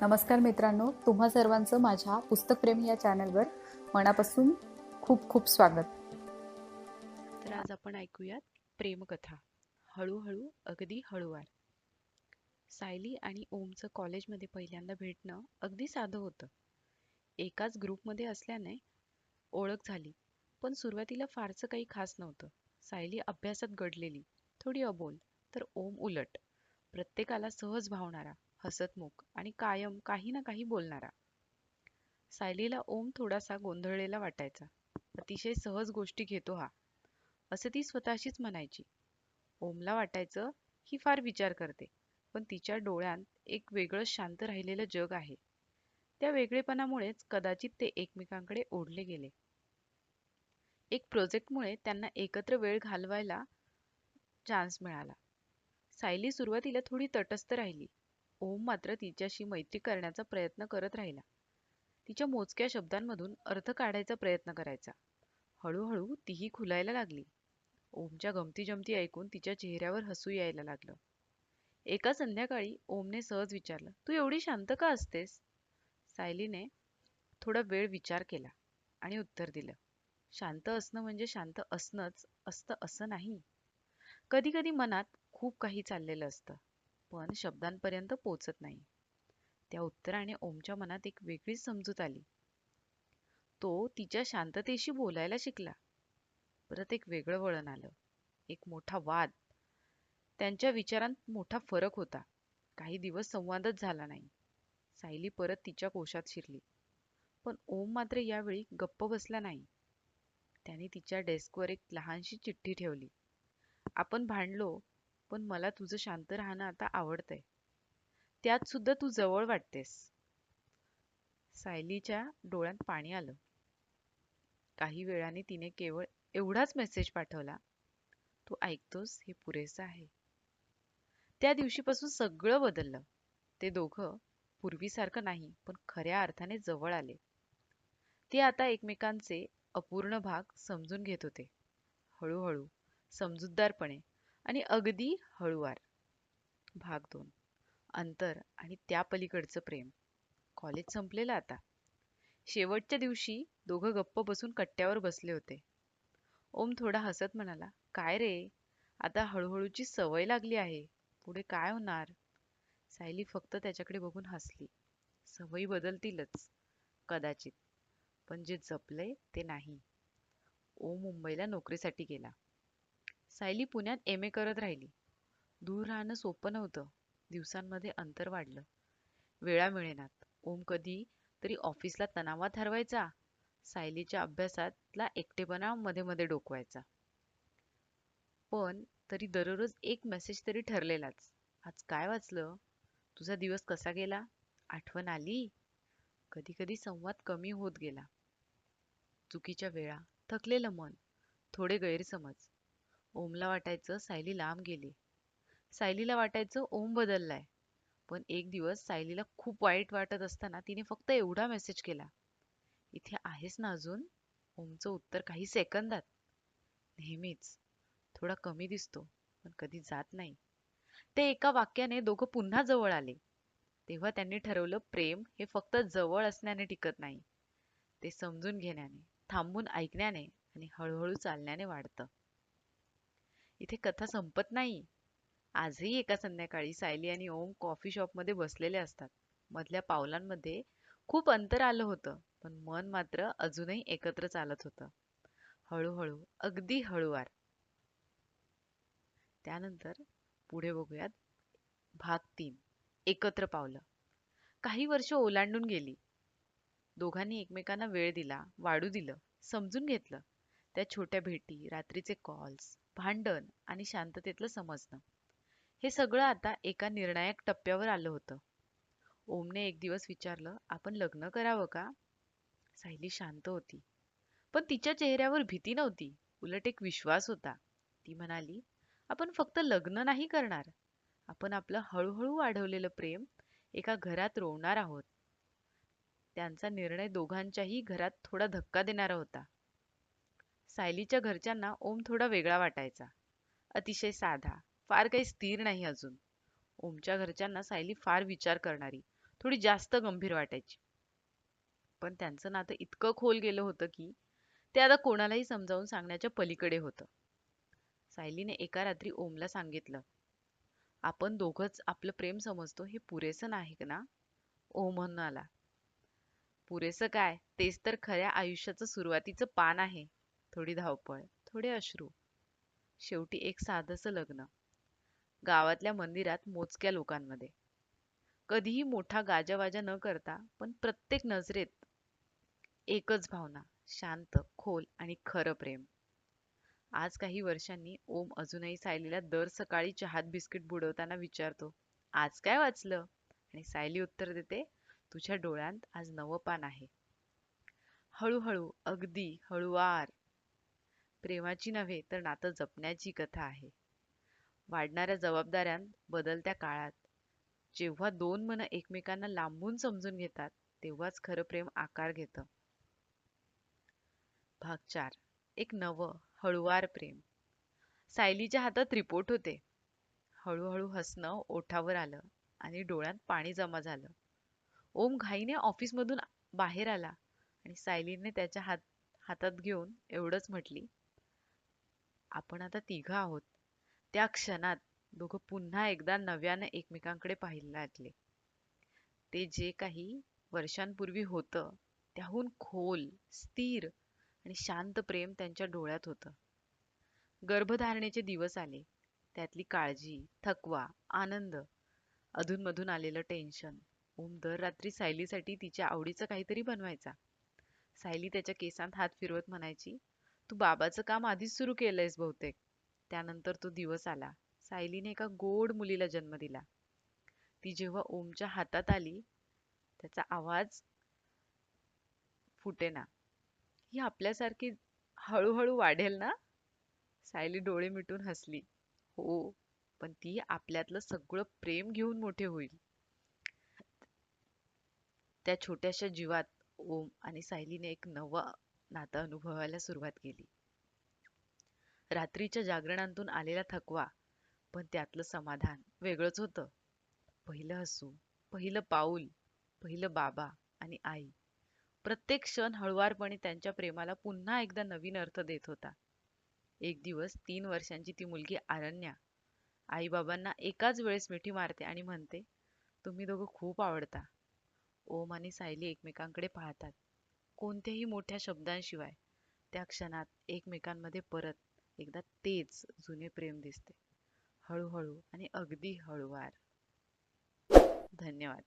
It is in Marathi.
नमस्कार मित्रांनो तुम्हा सर्वांचं माझ्या पुस्तकप्रेमी या चॅनलवर मनापासून खूप खूप स्वागत. तर आज आपण ऐकूयात प्रेमकथा हळूहळू अगदी हळूवार. सायली आणि ओमचं कॉलेजमध्ये पहिल्यांदा भेटणं अगदी साधं होतं. एकाच ग्रुपमध्ये असल्याने ओळख झाली पण सुरुवातीला फारसं काही खास नव्हतं. सायली अभ्यासात गडलेली थोडी अबोल तर ओम उलट प्रत्येकाला सहज भावणारा. हसतमुख आणि कायम काही ना काही बोलणारा. सायलीला ओम थोडासा गोंधळलेला वाटायचा. अतिशय सहज गोष्टी घेतो हा. असं ती स्वतःशीच म्हणायची. ओमला वाटायचं ही फार विचार करते. पण तिच्या डोळ्यात एक वेगळं शांत राहिलेलं जग आहे. त्या वेगळेपणामुळेच कदाचित ते एकमेकांकडे ओढले गेले. एक प्रोजेक्टमुळे त्यांना एकत्र वेळ घालवायला चान्स मिळाला. सायली सुरुवातीला थोडी तटस्थ राहिली. ओम मात्र तिच्याशी मैत्री करण्याचा प्रयत्न करत राहिला. तिच्या मोजक्या शब्दांमधून अर्थ काढायचा प्रयत्न करायचा. हळूहळू तीही खुलायला लागली. ओमच्या गमती जमती ऐकून तिच्या चेहऱ्यावर हसू यायला लागलं. एका संध्याकाळी ओमने सहज विचारलं तू एवढी शांत का असतेस? सायलीने थोडा वेळ विचार केला आणि उत्तर दिलं शांत असणं म्हणजे शांत असणंच असतं असं नाही. कधी कधी मनात खूप काही चाललेलं असतं. पण शब्दांपर्यंत पोचत नाही. त्या उत्तराने ओमच्या मनात एक वेगळीच समजूत आली. तो तिच्या शांततेशी बोलायला शिकला. परत एक वेगळं वळण आलं. एक मोठा वाद. त्यांच्या विचारांत मोठा फरक होता. काही दिवस संवादच झाला नाही. सायली परत तिच्या कोशात शिरली. पण ओम मात्र यावेळी गप्प बसला नाही. त्याने तिच्या डेस्कवर एक लहानशी चिठ्ठी ठेवली. आपण भांडलो पण मला तुझं शांत राहणं आता आवडतंय. त्यात सुद्धा तू जवळ वाटतेस. सायलीच्या डोळ्यात पाणी आलं. काही वेळाने तिने केवळ एवढाच मेसेज पाठवला तू ऐकतोस हे पुरेसं आहे. त्या दिवशीपासून सगळं बदललं. ते दोघं पूर्वीसारखं नाही पण खऱ्या अर्थाने जवळ आले. ते आता एकमेकांचे अपूर्ण भाग समजून घेत होते. हळूहळू समजूतदारपणे आणि अगदी हळूवार. भाग दोन. अंतर आणि त्या पलीकडचं प्रेम. कॉलेज संपलेलं आता. शेवटच्या दिवशी दोघं गप्प बसून कट्ट्यावर बसले होते. ओम थोडा हसत म्हणाला काय रे? आता हळूहळूची सवय लागली आहे. पुढे काय होणार? सायली फक्त त्याच्याकडे बघून हसली. सवयी बदलतीलच कदाचित. पण जे जपलंय ते नाही. ओम मुंबईला नोकरीसाठी गेला. सायली पुण्यात एम ए करत राहिली. दूर राहणं सोपं नव्हतं. दिवसांमध्ये अंतर वाढलं. वेळा मिळेनात. ओम कधी तरी ऑफिसला तणावात हरवायचा. सायलीच्या अभ्यासातला एकटेपणा मध्ये मध्ये डोकवायचा. पण तरी दररोज एक मेसेज तरी ठरलेलाच. आज काय वाचलं? तुझा दिवस कसा गेला? आठवण आली? कधी कधी संवाद कमी होत गेला. चुकीच्या वेळा थकलेलं मन. थोडे गैरसमज. ओमला वाटायचं सायली लांब गेली. सायलीला वाटायचं ओम बदललाय. पण एक दिवस सायलीला खूप वाईट वाटत असताना तिने फक्त एवढा मेसेज केला. इथे आहेस ना अजून? ओमचं उत्तर काही सेकंदात. नेहमीच. थोडा कमी दिसतो पण कधी जात नाही. ते एका वाक्याने दोघं पुन्हा जवळ आले. तेव्हा त्यांनी ठरवलं प्रेम हे फक्त जवळ असण्याने टिकत नाही. ते समजून घेण्याने थांबून ऐकण्याने आणि हळूहळू चालण्याने वाढतं. इथे कथा संपत नाही. आजही एका संध्याकाळी सायली आणि ओम कॉफी शॉपमध्ये बसलेले असतात. मधल्या पावलांमध्ये खूप अंतर आलं होतं पण मन मात्र अजूनही एकत्र चालत होतं. हळूहळू अगदी हळूवार. त्यानंतर पुढे बघूयात भाग तीन एकत्र पावलं. काही वर्ष ओलांडून गेली. दोघांनी एकमेकांना वेळ दिला वाढू दिलं समजून घेतलं. त्या छोट्या भेटी रात्रीचे कॉल्स भांडण आणि शांततेतलं समजणं. हे सगळं आता एका निर्णायक टप्प्यावर आलं होतं. ओमने एक दिवस विचारलं आपण लग्न करावं का? सायली शांत होती. पण तिच्या चेहऱ्यावर भीती नव्हती. उलट एक विश्वास होता. ती म्हणाली आपण फक्त लग्न नाही करणार. आपण आपलं हळूहळू वाढवलेलं प्रेम एका घरात रोवणार आहोत. त्यांचा निर्णय दोघांच्याही घरात थोडा धक्का देणारा होता. सायलीच्या घरच्यांना ओम थोडा वेगळा वाटायचा. अतिशय साधा फार काही स्थिर नाही अजून. ओमच्या घरच्यांना सायली फार विचार करणारी थोडी जास्त गंभीर वाटायची. पण त्यांचं नातं इतकं खोल गेलं होतं की ते आता कोणालाही समजावून सांगण्याच्या पलीकडे होतं. सायलीने एका रात्री ओमला सांगितलं आपण दोघंच आपलं प्रेम समजतो हे पुरेसं नाही ना? ओम म्हणाला पुरेसं काय? तेच तर खऱ्या आयुष्याचं सुरुवातीचं पान आहे. थोडी धावपळ थोडे अश्रू. शेवटी एक साधंसं लग्न. गावातल्या मंदिरात मोजक्या लोकांमध्ये. कधीही मोठा गाजावाजा न करता पण प्रत्येक नजरेत एकच भावना शांत खोल आणि खरं प्रेम. आज काही वर्षांनी ओम अजूनही सायलीला दर सकाळी चहात बिस्किट बुडवताना विचारतो आज काय वाचलं? आणि सायली उत्तर देते तुझ्या डोळ्यांत आज नवं पान आहे. हळूहळू अगदी हळुवार प्रेमाची नव्हे तर नातं जपण्याची कथा आहे. वाढणाऱ्या जबाबदाऱ्यां बदलत्या काळात. जेव्हा दोन मन एकमेकांना लांबून समजून घेतात तेव्हाच खरं प्रेम आकार घेतं. भाग चार. एक नवं हळुवार प्रेम. सायलीच्या हातात रिपोर्ट होते. हळूहळू हसणं ओठावर आलं आणि डोळ्यात पाणी जमा झालं. ओम घाईने ऑफिसमधून बाहेर आला आणि सायलीने त्याच्या हात हातात घेऊन एवढंच म्हटली आपण आता तिघं आहोत. त्या क्षणात दोघं पुन्हा एकदा नव्यानं एकमेकांकडे पाहायला लागले. ते जे काही वर्षांपूर्वी होतं त्याहून खोल स्थिर आणि शांत प्रेम त्यांच्या डोळ्यात होतं. गर्भधारणेचे दिवस आले. त्यातली काळजी थकवा आनंद अधूनमधून आलेलं टेन्शन. ओम दर रात्री सायलीसाठी तिच्या आवडीचं काहीतरी बनवायचा. सायली त्याच्या केसांत हात फिरवत म्हणायची तू बाबाचं काम आधीच सुरू केलंयस बहुतेक. त्यानंतर तो दिवस आला. सायलीने एका गोड मुलीला जन्म दिला. ती जेव्हा ओमच्या हातात आली त्याचा आवाज फुटेना. ही आपल्यासारखी हळूहळू वाढेल ना? सायली डोळे मिटून हसली. हो पण ती आपल्यातलं सगळं प्रेम घेऊन मोठे होईल. त्या छोट्याशा जीवात ओम आणि सायलीने एक नवा नातं अनुभवायला सुरुवात केली. रात्रीच्या जागरणांतून आलेला थकवा पण त्यातलं समाधान वेगळंच होतं. पहिलं हसू पहिलं पाऊल पहिलं बाबा आणि आई. प्रत्येक क्षण हळुवारपणे त्यांच्या प्रेमाला पुन्हा एकदा नवीन अर्थ देत होता. एक दिवस तीन वर्षांची ती मुलगी आरण्या आईबाबांना एकाच वेळेस मिठी मारते आणि म्हणते तुम्ही दोघं खूप आवडता. ओम आणि सायली एकमेकांकडे पाहतात. कोणत्याही मोठ्या शब्दांशिवाय त्या क्षणात एकमेकांमध्ये परत एकदा तेच जुने प्रेम दिसते. हळूहळू आणि अगदी हळुवार. धन्यवाद.